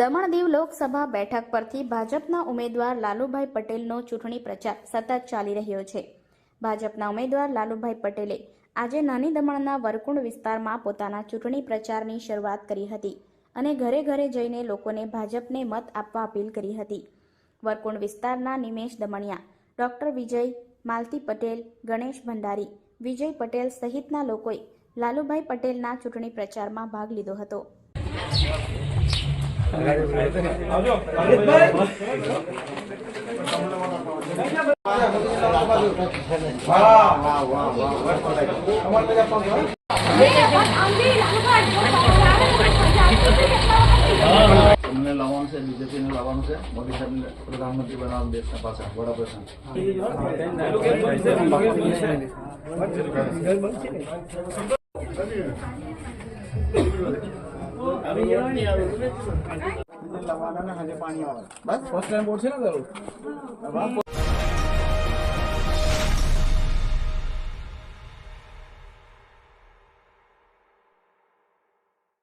દમણ દીવ લોકસભા બેઠક પરથી ભાજપના ઉમેદવાર લાલુભાઈ પટેલનો ચૂંટણી પ્રચાર સતત ચાલી રહ્યો છે. ભાજપના ઉમેદવાર લાલુભાઈ પટેલે આજે નાની દમણના વરકુંડ વિસ્તારમાં પોતાના ચૂંટણી પ્રચારની શરૂઆત કરી હતી અને ઘરે ઘરે જઈને લોકોને ભાજપને મત આપવા અપીલ કરી હતી. વરકુંડ વિસ્તારના નિમેશ દમણિયા, ડોક્ટર વિજય, માલતી પટેલ, ગણેશ ભંડારી, વિજય પટેલ સહિતના લોકોએ લાલુભાઈ પટેલના ચૂંટણી પ્રચારમાં ભાગ લીધો હતો. અમને લાવવાનું છે બીજેપીને લાવવાનું છે. મોદી સાહેબને પ્રધાનમંત્રી બનાવવાનું દેશના પાછા. વડાપ્રધાન. બસ ફર્સ્ટ ટાઈમ બોર્ડ છે ને તારું